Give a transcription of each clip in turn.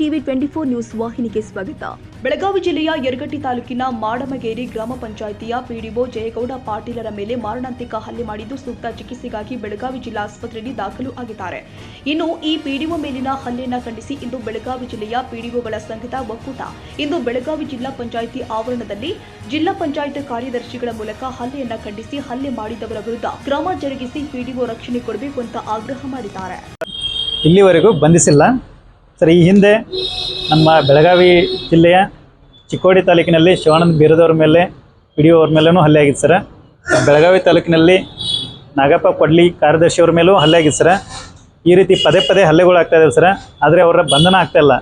TV twenty four news ವಾಹಿನಿಗೆ ಸ್ವಾಗತ. ಬೆಳಗಾವಿ ಜಿಲ್ಲೆಯ ಯರಗಟ್ಟಿ ತಾಲೂಕಿನ ಮಾಡಮಗೇರಿ ಗ್ರಾಮ ಪಂಚಾಯಿತಿಯ ಪಿಡಿಒ ಜಯಗೌಡ ಪಾಟೀಲರ ಮೇಲೆ ಮಾರಣಾಂತಿಕ ಹಲ್ಲೆ ಮಾಡಿದ್ದು ಸೂಕ್ತ ಚಿಕಿತ್ಸೆಗಾಗಿ ಬೆಳಗಾವಿ ಜಿಲ್ಲಾ ಆಸ್ಪತ್ರೆಯಲ್ಲಿ ದಾಖಲು ಆಗಿದ್ದಾರೆ. ಇನ್ನು ಈ ಪಿಡಿಒ ಮೇಲಿನ ಹಲ್ಲೆಯನ್ನ ಖಂಡಿಸಿ ಇಂದು ಬೆಳಗಾವಿ ಜಿಲ್ಲೆಯ ಪಿಡಿಒಗಳ ಸಂಘದ ಒಕ್ಕೂಟ. ಇಂದು ಬೆಳಗಾವಿ ಜಿಲ್ಲಾ ಪಂಚಾಯಿತಿ ಆವರಣದಲ್ಲಿ ಜಿಲ್ಲಾ ಪಂಚಾಯತ್ ಕಾರ್ಯದರ್ಶಿಗಳ ಮೂಲಕ ಹಲ್ಲೆಯನ್ನ ಖಂಡಿಸಿ ಹಲ್ಲೆ ಮಾಡಿದವರ ವಿರುದ್ಧ ಕ್ರಮ ಜರುಗಿಸಿ ಪಿಡಿಒ ರಕ್ಷಣೆ ಕೊಡಬೇಕು ಅಂತ ಆಗ್ರಹ ಮಾಡಿದ್ದಾರೆ. ಇಲ್ಲಿವರೆಗೂ ಬಂಧಿಸಿಲ್ಲ. ಸರ್, ಈ ಹಿಂದೆ ನಮ್ಮ ಬೆಳಗಾವಿ ಜಿಲ್ಲೆಯ ಚಿಕ್ಕೋಡಿ ತಾಲೂಕಿನಲ್ಲಿ ಶಿವಾನಂದ ಬೀರದವ್ರ ಮೇಲೆ ಪಿ ಅವ್ರ ಮೇಲೂ ಹಲ್ಲೆ ಆಗಿತ್ತು ಸರ್. ಬೆಳಗಾವಿ ತಾಲೂಕಿನಲ್ಲಿ ನಾಗಪ್ಪ ಕೊಡ್ಲಿ ಕಾರ್ಯದರ್ಶಿಯವ್ರ ಮೇಲೂ ಹಲ್ಲೆ ಆಗಿತ್ತು ಸರ್. ಈ ರೀತಿ ಪದೇ ಪದೇ ಹಲ್ಲೆಗಳು ಆಗ್ತಾ ಇದಾವೆ ಸರ್. ಆದರೆ ಅವರ ಬಂಧನ ಆಗ್ತಾ ಇಲ್ಲ.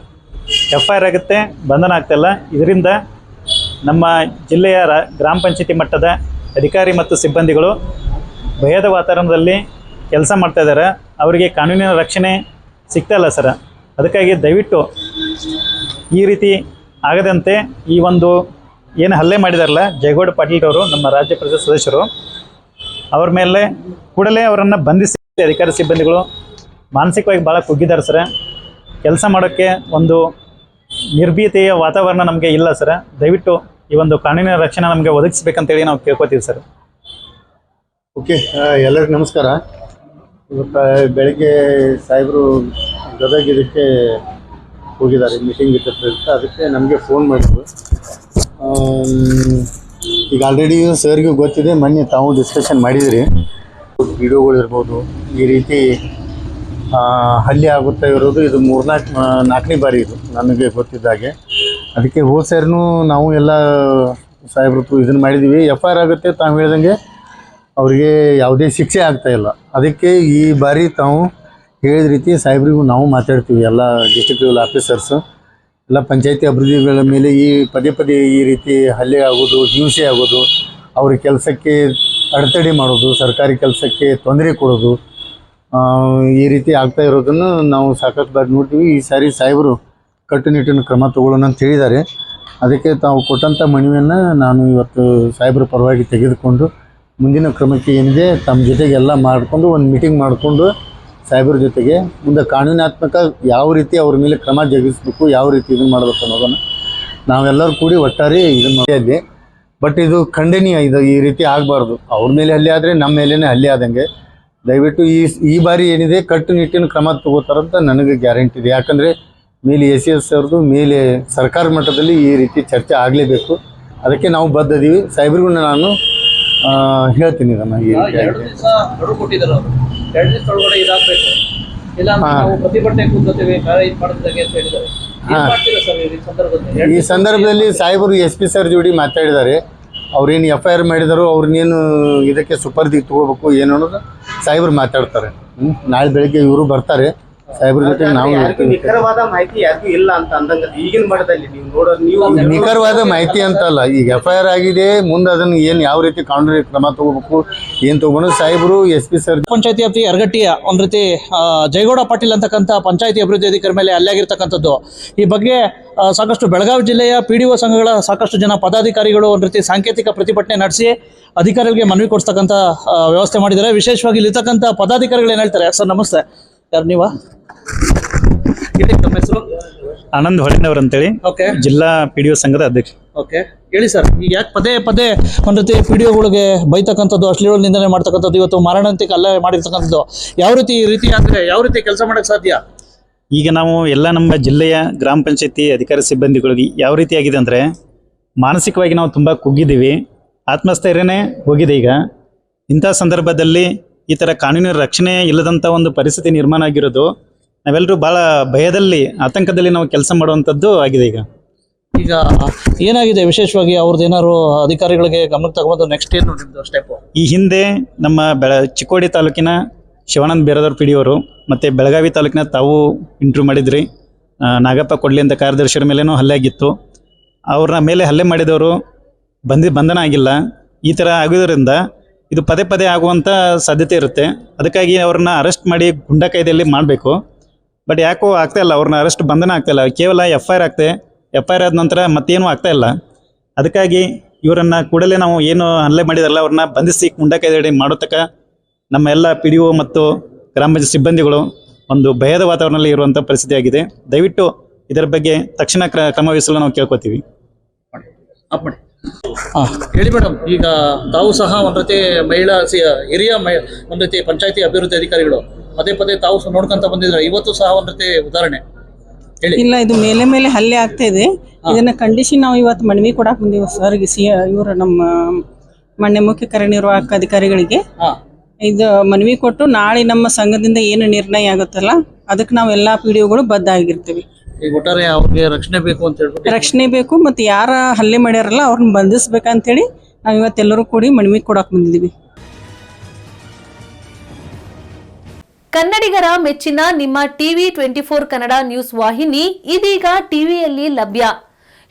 ಎಫ್ ಐ ಆರ್ ಆಗುತ್ತೆ, ಬಂಧನ ಆಗ್ತಾ ಇಲ್ಲ. ಇದರಿಂದ ನಮ್ಮ ಜಿಲ್ಲೆಯ ಗ್ರಾಮ ಪಂಚಾಯತಿ ಮಟ್ಟದ ಅಧಿಕಾರಿ ಮತ್ತು ಸಿಬ್ಬಂದಿಗಳು ಭಯದ ವಾತಾವರಣದಲ್ಲಿ ಕೆಲಸ ಮಾಡ್ತಾ ಇದ್ದಾರೆ. ಅವರಿಗೆ ಕಾನೂನಿನ ರಕ್ಷಣೆ ಸಿಗ್ತಾ ಇಲ್ಲ ಸರ್. ಅದಕ್ಕಾಗಿ ದಯವಿಟ್ಟು ಈ ರೀತಿ ಆಗದಂತೆ ಈ ಒಂದು ಏನು ಹಲ್ಲೆ ಮಾಡಿದಾರಲ್ಲ, ಜಯಗೌಡ ಪಾಟೀಲ್ ಅವರು ನಮ್ಮ ರಾಜ್ಯ ಪರಿಷತ್ ಸದಸ್ಯರು, ಅವ್ರ ಮೇಲೆ ಕೂಡಲೇ ಅವರನ್ನು ಬಂಧಿಸಿ, ಅಧಿಕಾರಿ ಸಿಬ್ಬಂದಿಗಳು ಮಾನಸಿಕವಾಗಿ ಭಾಳ ಕುಗ್ಗಿದ್ದಾರೆ ಸರ್. ಕೆಲಸ ಮಾಡೋಕ್ಕೆ ಒಂದು ನಿರ್ಭೀತೆಯ ವಾತಾವರಣ ನಮಗೆ ಇಲ್ಲ ಸರ್. ದಯವಿಟ್ಟು ಈ ಒಂದು ಕಾನೂನಿನ ರಕ್ಷಣೆ ನಮಗೆ ಒದಗಿಸ್ಬೇಕಂತೇಳಿ ನಾವು ಕೇಳ್ಕೊತೀವಿ ಸರ್. ಓಕೆ ಎಲ್ಲರಿಗೂ ನಮಸ್ಕಾರ. ಇವತ್ತು ಬೆಳಗ್ಗೆ ಸಾಹೇಬರು ಗದಗ ಇದಕ್ಕೆ ಹೋಗಿದ್ದಾರೆ ಮೀಟಿಂಗ್ ಪ್ರಯುಕ್ತ ಅದಕ್ಕೆ ನಮಗೆ ಫೋನ್ ಮಾಡಿದ್ರು. ಈಗ ಆಲ್ರೆಡಿ ಸರ್ಗೂ ಗೊತ್ತಿದೆ, ಮೊನ್ನೆ ತಾವು ಡಿಸ್ಕಷನ್ ಮಾಡಿದಿರಿ. ವಿಡಿಯೋಗಳು ಇರ್ಬೋದು, ಈ ರೀತಿ ಹಲ್ಲೆ ಆಗುತ್ತಾ ಇರೋದು, ಇದು ಮೂರ್ನಾಲ್ಕು ನಾಲ್ಕನೇ ಬಾರಿ ಇದು, ನನಗೆ ಗೊತ್ತಿದ್ದಾಗೆ ಅದಕ್ಕೆ ಹೋದ ಸರ್ನು ನಾವು ಎಲ್ಲ ಸಾಹೇಬ್ರು ಇದನ್ನು ಮಾಡಿದ್ದೀವಿ ಎಫ್ ಐ ಆರ್ ಆಗುತ್ತೆ, ತಾವು ಹೇಳ್ದಂಗೆ, ಅವರಿಗೆ ಯಾವುದೇ ಶಿಕ್ಷೆ ಆಗ್ತಾಯಿಲ್ಲ ಅದಕ್ಕೆ ಈ ಬಾರಿ ತಾವು ಹೇಳಿದ ರೀತಿ ಸಾಹೇಬ್ರಿಗೂ ನಾವು ಮಾತಾಡ್ತೀವಿ, ಎಲ್ಲ ಡಿಸ್ಟ್ರಿಕ್ಟ್ ಲೆವೆಲ್ ಆಫೀಸರ್ಸು ಎಲ್ಲ ಪಂಚಾಯತಿ ಅಭಿವೃದ್ಧಿಗಳ ಮೇಲೆ ಈ ಪದೇ ಪದೇ ಈ ರೀತಿ ಹಲ್ಲೆ ಆಗೋದು, ಹಿಂಸೆ ಆಗೋದು, ಅವ್ರ ಕೆಲಸಕ್ಕೆ ಅಡೆತಡೆ ಮಾಡೋದು, ಸರ್ಕಾರಿ ಕೆಲಸಕ್ಕೆ ತೊಂದರೆ ಕೊಡೋದು ಈ ರೀತಿ ಆಗ್ತಾ ಇರೋದನ್ನು ನಾವು ಸಾಕಷ್ಟು ಬಾರಿ ನೋಡ್ತೀವಿ. ಈ ಸಾರಿ ಸಾಹೇಬರು ಕಟ್ಟುನಿಟ್ಟಿನ ಕ್ರಮ ತಗೊಳ್ಳೋಣ ಅಂತ ಹೇಳಿದ್ದಾರೆ. ಅದಕ್ಕೆ ತಾವು ಕೊಟ್ಟಂಥ ಮನವಿಯನ್ನು ನಾನು ಇವತ್ತು ಸಾಹೇಬರ ಪರವಾಗಿ ತೆಗೆದುಕೊಂಡು ಮುಂದಿನ ಕ್ರಮಕ್ಕೆ ಏನಿದೆ, ತಮ್ಮ ಜೊತೆಗೆಲ್ಲ ಮಾಡಿಕೊಂಡು ಒಂದು ಮೀಟಿಂಗ್ ಮಾಡಿಕೊಂಡು ಸಾಹೇಬರ ಜೊತೆಗೆ ಮುಂದೆ ಕಾನೂನಾತ್ಮಕ ಯಾವ ರೀತಿ ಅವ್ರ ಮೇಲೆ ಕ್ರಮ ಜಗಿಸ್ಬೇಕು ಯಾವ ರೀತಿ ಇದನ್ನು ಮಾಡಬೇಕು ಅನ್ನೋದನ್ನು ನಾವೆಲ್ಲರೂ ಕೂಡಿ ಒಟ್ಟಾರೆ ಇದನ್ನು ಮಾಡಿ ಬಟ್ ಇದು ಖಂಡನೀಯ, ಇದು ಈ ರೀತಿ ಆಗಬಾರ್ದು. ಅವ್ರ ಮೇಲೆ ಹಲ್ಲೆ ಆದರೆ ನಮ್ಮ ಮೇಲೇ ಹಲ್ಲೆ ಆದಂಗೆ. ದಯವಿಟ್ಟು ಈ ಈ ಬಾರಿ ಏನಿದೆ ಕಟ್ಟುನಿಟ್ಟಿನ ಕ್ರಮ ತಗೋತಾರಂತ ನನಗೆ ಗ್ಯಾರಂಟಿ ಇದೆ. ಯಾಕಂದರೆ ಮೇಲೆ ಎ ಸಿ ಎಸ್ ಅವ್ರದ್ದು, ಮೇಲೆ ಸರ್ಕಾರ ಮಟ್ಟದಲ್ಲಿ ಈ ರೀತಿ ಚರ್ಚೆ ಆಗಲೇಬೇಕು. ಅದಕ್ಕೆ ನಾವು ಬದ್ಧದೀವಿ. ಸಾಹೇಬ್ರಿಗೂ ನಾನು ಹೇಳ್ತೀನಿ ನಾನು ಈ ರೀತಿ ಎರಡು ದಿವಸ ಗಡುವು ಕೊಟ್ಟಿದ್ದಾರೆ ಅವರು. ಎರಡು ದಿವಸ ಒಳಗಡೆ ಇದಾಗಬೇಕು. ಇಲ್ಲ ಅಂದ್ರೆ ಹಾ. ನಾವು ಪ್ರತಿಭಟನೆ ಕೂತ್ಕೋತೀವಿ ಬೇರೆ ಇದು ಮಾಡ್ತಿದ್ದಾಗೆ ಅಂತ ಹೇಳಿದ್ದಾರೆ. ಹಾ. ಏನ್ ಮಾಡ್ತೀರಾ ಸರ್ ಈ ಸಂದರ್ಭದಲ್ಲಿ? ಎರಡು ಈ ದಿವ್ಸ ಸಂದರ್ಭದಲ್ಲಿ ಸಾಹೇಬರು ಎಸ್ ಪಿ ಸರ್ ಜೋಡಿ ಮಾತಾಡಿದ್ದಾರೆ. ಅವ್ರೇನು ಎಫ್ ಐ ಆರ್ ಮಾಡಿದಾರೋ ಅವ್ರನ್ನೇನು ಇದಕ್ಕೆ ಸುಪರ್ದಿಗೆ ತಗೋಬೇಕು ಏನು ಅನ್ನೋದು ಸಾಹೇಬರು ಮಾತಾಡ್ತಾರೆ. ಹ್ಮ್? ನಾಳೆ ಬೆಳಗ್ಗೆ ಇವರು ಬರ್ತಾರೆ. ಸಾಹೇಬ್ರ ಜೊತೆ ನಾವು ಯಾರಿಗೂ ಇರ್ತೀವಿ. ನಿಖರವಾದ ಮಾಹಿತಿ ಯಾರಿಗೂ ಇಲ್ಲ ಅಂತ ಅಂದಂಗ ಈಗಿನ ಮಟ್ಟದಲ್ಲಿ ನೀವು ನೋಡೋ ನೀವು ಈಗ ನಿಖರವಾದ ಮಾಹಿತಿ ಅಂತಲ್ಲ ಈಗ ಎಫ್ ಐ ಆರ್ ಆಗಿದೆ ಮುಂದೆ ಅದನ್ನ ಏನು ಯಾವ ರೀತಿ ಕಾನೂನು ಕ್ರಮ ತಗೋಬೇಕು ಏನು ತಗೊಂಡು ಸಾಹೇಬರು ಎಸ್ ಪಿ ಸರ್. ಪಂಚಾಯತಿ ವ್ಯಾಪ್ತಿ ಯರಗಟ್ಟಿಯ ಒಂದ್ ರೀತಿ ಆ, ಜಯಗೌಡ ಪಾಟೀಲ್ ಅಂತಕ್ಕಂಥ ಪಂಚಾಯತಿ ಅಭಿವೃದ್ಧಿ ಅಧಿಕಾರಿ ಮೇಲೆ ಹಲ್ಲೆ ಆಗಿರ್ತಕ್ಕಂಥದ್ದು ಈ ಬಗ್ಗೆ ಆ, ಸಾಕಷ್ಟು ಬೆಳಗಾವಿ ಜಿಲ್ಲೆಯ ಪಿ ಡಿ ಒ ಸಂಘಗಳ ಸಾಕಷ್ಟು ಜನ ಪದಾಧಿಕಾರಿಗಳು ಒಂದ್ ರೀತಿ ಸಾಂಕೇತಿಕ ಪ್ರತಿಭಟನೆ ನಡೆಸಿ ಅಧಿಕಾರಿಗಳಿಗೆ ಮನವಿ ಕೊಡಿಸ್ತಕ್ಕಂಥ ಆ, ವ್ಯವಸ್ಥೆ ಮಾಡಿದ್ದಾರೆ. ವಿಶೇಷವಾಗಿ ಇಲ್ಲಿರ್ತಕ್ಕಂಥ ಪದಾಧಿಕಾರಿಗಳು ಏನು ಹೇಳ್ತಾರೆ? ಸರ್ ನಮಸ್ತೆ. ಯಾರು ನೀವ? ಹೇಳಿ ತಮ್ಮ ಹೆಸರು? ಆನಂದ್ ಹೊಳೆನವ್ರ ಅಂತೇಳಿ. ಓಕೆ. ಜಿಲ್ಲಾ ಪಿ ಡಿ ಒ ಸಂಘದ ಅಧ್ಯಕ್ಷ. ಓಕೆ. ಹೇಳಿ ಸರ್ ಈಗ ಯಾಕೆ ಪದೇ ಪದೇ ಒಂದು ರೀತಿ ವಿಡಿಯೋಗಳಿಗೆ ಬೈತಕ್ಕಂಥದ್ದು ಅಶ್ಲೀಲ ನಿಂದನೆ ಮಾಡ್ತಕ್ಕಂಥದ್ದು ಇವತ್ತು ಮಾರಣಾಂತಿಕ ಅಲ್ಲೇ ಮಾಡಿರ್ತಕ್ಕಂಥದ್ದು ಯಾವ ರೀತಿ ಈ ರೀತಿ ಆದರೆ ಯಾವ ರೀತಿ ಕೆಲಸ ಮಾಡೋಕ್ಕೆ ಸಾಧ್ಯ? ಈಗ ನಾವು ಎಲ್ಲ ನಮ್ಮ ಜಿಲ್ಲೆಯ ಗ್ರಾಮ ಪಂಚಾಯತಿ ಅಧಿಕಾರಿ ಸಿಬ್ಬಂದಿಗಳಿಗೆ ಯಾವ ರೀತಿ ಆಗಿದೆ ಅಂದರೆ ಮಾನಸಿಕವಾಗಿ ನಾವು ತುಂಬ ಕುಗ್ಗಿದ್ದೀವಿ ಆತ್ಮಸ್ಥೈರ್ಯನೇ ಹೋಗಿದೆ ಈಗ. ಇಂಥ ಸಂದರ್ಭದಲ್ಲಿ ಈ ಥರ ಕಾನೂನಿನ ರಕ್ಷಣೆ ಇಲ್ಲದಂಥ ಒಂದು ಪರಿಸ್ಥಿತಿ ನಿರ್ಮಾಣ ಆಗಿರೋದು ನಾವೆಲ್ಲರೂ ಭಾಳ ಭಯದಲ್ಲಿ ಆತಂಕದಲ್ಲಿ ನಾವು ಕೆಲಸ ಮಾಡುವಂಥದ್ದು ಆಗಿದೆ ಈಗ. ಈಗ ಏನಾಗಿದೆ? ವಿಶೇಷವಾಗಿ ಅವ್ರದ್ದು ಏನಾದ್ರು ಅಧಿಕಾರಿಗಳಿಗೆ ಗಮನಕ್ಕೆ ತಗೊಂಡು ನೆಕ್ಸ್ಟ್ ಏನು ಸ್ಟೆಪ್ ಈ ಹಿಂದೆ ನಮ್ಮ ಬೆಳ ಚಿಕ್ಕೋಡಿ ತಾಲೂಕಿನ ಶಿವಾನಂದ ಬೇರದವ್ರ ಪಿ ಅವರು ಮತ್ತು ಬೆಳಗಾವಿ ತಾಲೂಕಿನ ತಾವು ಇಂಟ್ರ್ಯೂ ಮಾಡಿದ್ರಿ. ನಾಗಪ್ಪ ಕೊಡ್ಲಿ ಅಂತ ಕಾರ್ಯದರ್ಶಿಯರ ಮೇಲೇನೂ ಹಲ್ಲೆ ಆಗಿತ್ತು. ಅವ್ರನ್ನ ಮೇಲೆ ಹಲ್ಲೆ ಮಾಡಿದವರು ಬಂದಿ ಬಂಧನ ಆಗಿಲ್ಲ. ಈ ಥರ ಆಗೋದ್ರಿಂದ ಇದು ಪದೇ ಪದೇ ಆಗುವಂಥ ಸಾಧ್ಯತೆ ಇರುತ್ತೆ. ಅದಕ್ಕಾಗಿ ಅವ್ರನ್ನ ಅರೆಸ್ಟ್ ಮಾಡಿ ಗುಂಡ ಕಾಯ್ದೆಯಲ್ಲಿ ಮಾಡಬೇಕು. ಬಟ್ ಯಾಕೋ ಆಗ್ತಾ ಇಲ್ಲ, ಅವ್ರನ್ನ ಅರೆಸ್ಟ್ ಬಂಧನ ಆಗ್ತಾ ಇಲ್ಲ. ಕೇವಲ ಎಫ್ ಐ ಆರ್ ಆಗ್ತೆ. ಎಫ್ ಐ ಆರ್ ಆದ ನಂತರ ಮತ್ತೇನೂ ಆಗ್ತಾ ಇಲ್ಲ. ಅದಕ್ಕಾಗಿ ಇವರನ್ನು ಕೂಡಲೇ ನಾವು ಏನು ಹಲ್ಲೆ ಮಾಡಿದಾರಲ್ಲ, ಅವ್ರನ್ನ ಬಂಧಿಸಿ ಗುಂಡ ಕೈದಡಿ ಮಾಡೋತಕ ನಮ್ಮ ಎಲ್ಲ ಪಿ ಡಿ ಒ ಮತ್ತು ಗ್ರಾಮ ಪಂಚಾಯತ್ ಸಿಬ್ಬಂದಿಗಳು ಒಂದು ಭಯದ ವಾತಾವರಣದಲ್ಲಿ ಇರುವಂಥ ಪರಿಸ್ಥಿತಿ ಆಗಿದೆ. ದಯವಿಟ್ಟು ಇದರ ಬಗ್ಗೆ ತಕ್ಷಣ ಕ್ರ- ಕ್ರಮ ವಹಿಸಲು ನಾವು ಕೇಳ್ಕೊತೀವಿ. ಹೇಳಿ ಮೇಡಮ್ ಈಗ ತಾವು ಸಹ ಒಂದ್ ರೀತಿ ಮಹಿಳಾ ಹಿರಿಯ ಒಂದ್ ರೀತಿ ಪಂಚಾಯತಿ ಅಭಿವೃದ್ಧಿ ಅಧಿಕಾರಿಗಳು ಪದೇ ಪದೇ ತಾವು ನೋಡ್ಕೊಂತ ಬಂದಿದ್ರೆ ಇವತ್ತು ಸಹ ಒಂದ್ ರೀತಿ ಉದಾಹರಣೆ. ಇಲ್ಲ ಇದು ಮೇಲೆ ಮೇಲೆ ಹಲ್ಲೆ ಆಗ್ತಾ ಇದೆ. ಇದನ್ನ ಖಂಡಿಸಿ ನಾವು ಇವತ್ತು ಮನವಿ ಕೊಡಕ್ ಬಂದಿವಿ ಸರ್ ಸಿ ಇವರು ನಮ್ಮ ಮಾನ್ಯ ಮುಖ್ಯ ಕಾರ್ಯನಿರ್ವಾಹಕ ಅಧಿಕಾರಿಗಳಿಗೆ. ಇದು ಮನವಿ ಕೊಟ್ಟು ನಾಳೆ ನಮ್ಮ ಸಂಘದಿಂದ ಏನು ನಿರ್ಣಯ ಆಗುತ್ತಲ್ಲ ಅದಕ್ಕೆ ನಾವು ಎಲ್ಲಾ ಪಿ ಡಿ ಒಗಳು ಬದ್ಧ ಆಗಿರ್ತೀವಿ. ಈಗ ಒಟ್ಟಾರೆ ಅವ್ರಿಗೆ ರಕ್ಷಣೆ ಬೇಕು ಅಂತ ಹೇಳ್ಬಿಟ್ಟು ರಕ್ಷಣೆ ಬೇಕು ಮತ್ತು ಯಾರ ಹಲ್ಲೆ ಮಾಡ್ಯಾರಲ್ಲ ಅವ್ರನ್ನ ಬಂಧಿಸ್ಬೇಕಂತೇಳಿ ನಾವು ಇವತ್ತೆಲ್ಲರೂ ಕೂಡಿ ಮನವಿ ಕೊಡಕ್ ಬಂದಿದ್ದೀವಿ ಕನ್ನಡಿಗರ ಮೆಚ್ಚಿನ ನಿಮ್ಮ TV twenty four Kannada news ವಾಹಿನಿ ಇದೀಗ ಟಿವಿಯಲ್ಲಿ ಲಭ್ಯ.